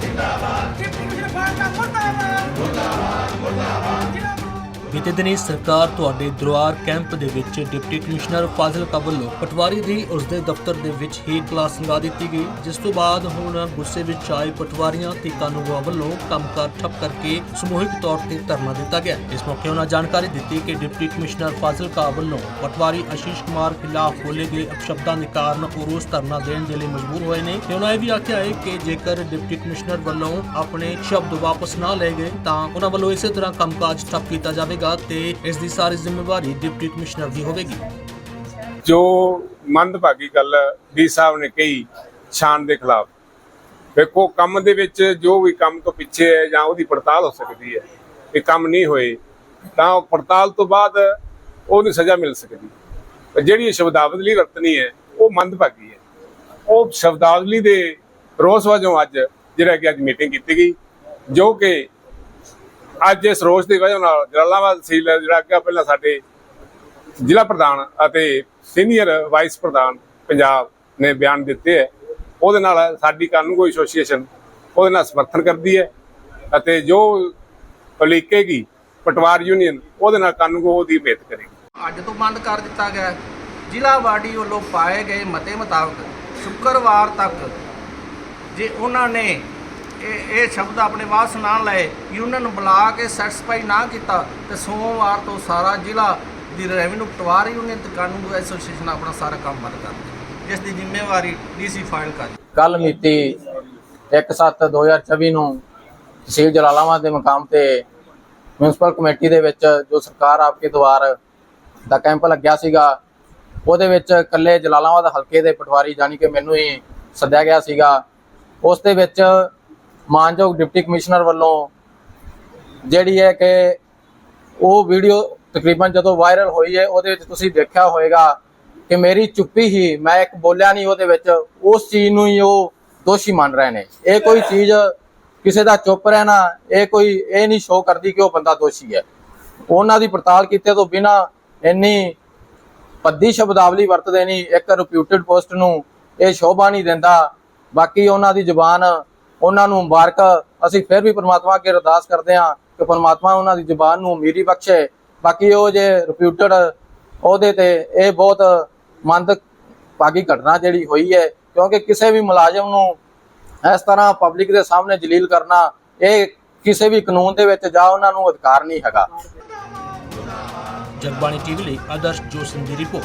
Argentina. ਬੀਤੇ ਦਿਨੀ ਸਰਕਾਰ ਤੁਹਾਡੇ ਦਰਬਾਰ ਕੈਂਪ ਦੇ ਵਿੱਚ ਡਿਪਟੀ ਕਮਿਸ਼ਨਰ ਫਾਜ਼ਿਲਕਾ ਵੱਲੋਂ ਪਟਵਾਰੀ ਦੀ ਉਸਦੇ ਦਫ਼ਤਰ ਦੇ ਵਿੱਚ ਹੀ ਕਲਾਸ ਲਗਾ ਦਿੱਤੀ ਗਈ, ਜਿਸ ਤੋਂ ਬਾਅਦ ਹੁਣ ਗੁੱਸੇ ਵਿੱਚ ਆਏ ਪਟਵਾਰੀਆਂ ਤੇ ਕਾਨੂੰਗੋਆਂ ਵੱਲੋਂ ਕੰਮਕਾਰ ਠੱਪ ਕਰਕੇ ਸਮੂਹਿਕ ਤੌਰ ਤੇ ਧਰਨਾ ਦਿੱਤਾ ਗਿਆ। ਇਸ ਮੌਕੇ ਉਹਨਾਂ ਜਾਣਕਾਰੀ ਦਿੱਤੀ ਕਿ ਡਿਪਟੀ ਕਮਿਸ਼ਨਰ ਫਾਜ਼ਿਲਕਾ ਵੱਲੋਂ ਪਟਵਾਰੀ ਆਸ਼ੀਸ਼ ਕੁਮਾਰ ਖਿਲਾਫ ਬੋਲੇ ਗਏ ਅਪਸ਼ਬਦਾਂ ਦੇ ਕਾਰਨ ਉਹ ਰੋਸ ਧਰਨਾ ਦੇਣ ਦੇ ਲਈ ਮਜਬੂਰ ਹੋਏ ਨੇ ਤੇ ਉਹਨਾਂ ਇਹ ਵੀ ਆਖਿਆ ਹੈ ਕਿ ਜੇਕਰ ਡਿਪਟੀ ਕਮਿਸ਼ਨਰ ਵੱਲੋਂ ਆਪਣੇ ਸ਼ਬਦ ਵਾਪਸ ਨਾ ਲਏ ਗਏ ਤਾਂ ਉਹਨਾਂ ਵੱਲੋਂ ਇਸੇ ਤਰ੍ਹਾਂ ਕੰਮਕਾਜ ਠੱਪ ਕੀਤਾ ਜਾਵੇਗਾ। ਤੇ ਇਸ ਦੀ ਸਾਰੀ ਜ਼ਿੰਮੇਵਾਰੀ ਡਿਪਟੀ ਕਮਿਸ਼ਨਰ ਦੀ ਹੋਵੇਗੀ। ਜੋ ਮੰਦਭਾਗੀ ਗੱਲ ਡੀ ਸਾਹਿਬ ਨੇ ਕਹੀ ਸ਼ਾਨ ਦੇ ਖਿਲਾਫ, ਵੇਖੋ, ਕੰਮ ਦੇ ਵਿੱਚ ਜੋ ਵੀ ਕੰਮ ਤੋਂ ਪਿੱਛੇ ਹੈ ਜਾਂ ਉਹਦੀ ਪੜਤਾਲ ਹੋ ਸਕਦੀ ਹੈ, ਇਹ ਕੰਮ ਨਹੀਂ ਹੋਏ, ਤਾਂ ਉਹ ਪੜਤਾਲ ਤੋਂ ਬਾਅਦ ਉਹਨੂੰ ਸਜ਼ਾ ਮਿਲ ਸਕਦੀ ਪਰ ਜਿਹੜੀ ਸ਼ਬਦਾਵਲੀ ਵਰਤਣੀ ਹੈ, ਉਹ ਮੰਦਭਾਗੀ ਹੈ। ਉਹ ਸ਼ਬਦਾਵਲੀ ਦੇ ਰੋਸ ਵਜੋਂ ਅੱਜ ਜਿਹੜਾ ਕਿ ਅੱਜ ਮੀਟਿੰਗ ਕੀਤੀ ਗਈ, ਜੋ ਕਿ ਅੱਜ ਇਸ ਰੋਸ ਦੀ ਵਜ੍ਹਾ ਨਾਲ ਜਲਾਲਾਬਾਦ ਤਹਿਸੀਲ ਜਿਹੜਾ ਕਿ ਪਹਿਲਾਂ ਸਾਡੇ ਜ਼ਿਲ੍ਹਾ ਪ੍ਰਧਾਨ ਅਤੇ ਸੀਨੀਅਰ ਵਾਈਸ ਪ੍ਰਧਾਨ ਪੰਜਾਬ ਨੇ ਬਿਆਨ ਦਿੱਤੇ ਹੈ। ਉਹਦੇ ਨਾਲ ਸਾਡੀ ਕਾਨੂੰਗੋ ਐਸੋਸੀਏਸ਼ਨ ਉਹਦੇ ਨਾਲ ਸਮਰਥਨ ਕਰਦੀ ਹੈ ਅਤੇ ਜੋ ਉਲੀਕੇਗੀ ਪਟਵਾਰ ਯੂਨੀਅਨ ਉਹਦੇ ਨਾਲ ਕਾਨੂੰਗੋ ਉਹਦੀ ਭੇਤ ਕਰੇਗੀ। ਅੱਜ ਤੋਂ ਬੰਦ ਕਰ ਦਿੱਤਾ ਗਿਆ ਜ਼ਿਲ੍ਹਾ ਬਾਡੀ ਵੱਲੋਂ ਪਾਏ ਗਏ ਮਤੇ ਮੁਤਾਬਕ ਸ਼ੁੱਕਰਵਾਰ ਤੱਕ ਜੇ ਉਹਨਾਂ ਨੇ ਇਹ ਇਹ ਸ਼ਬਦ ਆਪਣੇ ਵਾਸ ਨਾ ਲਏ ਯੂਨੀਅਨ ਨੂੰ ਬੁਲਾ ਕੇ ਸੈਟੀਸਫਾਈ ਨਾ ਕੀਤਾ ਤੇ ਸੋਮਵਾਰ ਤੋਂ ਸਾਰਾ ਜ਼ਿਲ੍ਹਾ ਦੀ ਰੈਵਨਿਊ ਪਟਵਾਰ ਯੂਨੀਅਨ ਤੇ ਕਾਨੂੰਨ ਐਸੋਸੀਏਸ਼ਨ ਆਪਣਾ ਸਾਰਾ ਕੰਮ ਬੰਦ ਕਰ ਦੇ ਜਿਸ ਦੀ ਜ਼ਿੰਮੇਵਾਰੀ ਡੀਸੀ ਫਾਈਲ ਕਰ ਕੱਲ ਮਿਤੀ 1/7/2024 ਨੂੰ ਤਹਿਸੀਲ ਜਲਾਲਾਬਾਦ ਦੇ ਮਕਾਮ ਤੇ ਮਿਊਨਿਸਪਲ ਕਮੇਟੀ ਦੇ ਵਿੱਚ ਜੋ ਸਰਕਾਰ ਆਪਕੇ ਦੁਆਰ ਦਾ ਕੈਂਪ ਲੱਗਿਆ ਸੀਗਾ, ਉਹਦੇ ਵਿੱਚ ਇਕੱਲੇ ਜਲਾਲਾਬਾਦ ਹਲਕੇ ਦੇ ਪਟਵਾਰੀ ਜਾਨੀ ਕਿ ਮੈਨੂੰ ਹੀ ਸੱਦਿਆ ਗਿਆ ਸੀਗਾ। ਉਸ ਦੇ ਵਿੱਚ ਮਾਨਯੋਗ ਡਿਪਟੀ ਕਮਿਸ਼ਨਰ ਵੱਲੋਂ ਜਿਹੜੀ ਹੈ ਕਿ ਉਹ ਵੀਡੀਓ ਤਕਰੀਬਨ ਜਦੋਂ ਵਾਇਰਲ ਹੋਈ ਹੈ, ਉਹਦੇ ਵਿੱਚ ਤੁਸੀਂ ਦੇਖਿਆ ਹੋਵੇਗਾ ਕਿ ਮੇਰੀ ਚੁੱਪੀ ਹੀ, ਮੈਂ ਇੱਕ ਬੋਲਿਆ ਨਹੀਂ ਉਹਦੇ ਵਿੱਚ, ਉਸ ਚੀਜ਼ ਨੂੰ ਹੀ ਉਹ ਦੋਸ਼ੀ ਮੰਨ ਰਹੇ ਨੇ। ਇਹ ਕੋਈ ਚੀਜ਼ ਕਿਸੇ ਦਾ ਚੁੱਪ ਰਹਿਣਾ, ਇਹ ਕੋਈ, ਇਹ ਨਹੀਂ ਸ਼ੋਅ ਕਰਦੀ ਕਿ ਉਹ ਬੰਦਾ ਦੋਸ਼ੀ ਹੈ। ਉਹਨਾਂ ਦੀ ਪੜਤਾਲ ਕੀਤੇ ਤੋਂ ਬਿਨਾ ਇੰਨੀ ਪੱਦੀ ਸ਼ਬਦਾਵਲੀ ਵਰਤਦੇ ਨਹੀਂ, ਇੱਕ ਰਿਪਿਊਟਡ ਪੋਸਟ ਨੂੰ ਇਹ ਸ਼ੋਭਾ ਨਹੀਂ ਦਿੰਦਾ। ਬਾਕੀ ਉਹਨਾਂ ਦੀ ਜ਼ੁਬਾਨ ਉਹਨਾਂ ਨੂੰ ਮੁਬਾਰਕ। ਅਸੀਂ ਫਿਰ ਵੀ ਪ੍ਰਮਾਤਮਾ ਅੱਗੇ ਅਰਦਾਸ ਕਰਦੇ ਹਾਂ ਕਿ ਪ੍ਰਮਾਤਮਾ ਉਹਨਾਂ ਦੀ ਜ਼ੁਬਾਨ ਨੂੰ ਅਮੀਰੀ ਬਖਸ਼ੇ। ਬਾਕੀ ਉਹ ਜੇ ਰਿਪਿਊਟਡ ਉਹਦੇ ਤੇ ਇਹ ਬਹੁਤ ਮੰਦ ਭਾਗੀ ਘਟਨਾ ਜਿਹੜੀ ਹੋਈ ਹੈ, ਕਿਉਂਕਿ ਕਿਸੇ ਵੀ ਮੁਲਾਜ਼ਮ ਨੂੰ ਇਸ ਤਰ੍ਹਾਂ ਪਬਲਿਕ ਦੇ ਸਾਹਮਣੇ ਜਲੀਲ ਕਰਨਾ, ਇਹ ਕਿਸੇ ਵੀ ਕਾਨੂੰਨ ਦੇ ਵਿੱਚ ਜਾ ਉਹਨਾਂ ਨੂੰ ਅਧਿਕਾਰ ਨਹੀਂ ਹੈਗਾ। ਜਗਬਾਣੀ ਟੀਵੀ ਲਈ ਆਦਰਸ਼ ਜੋਸ਼ਨ ਦੀ ਰਿਪੋਰਟ।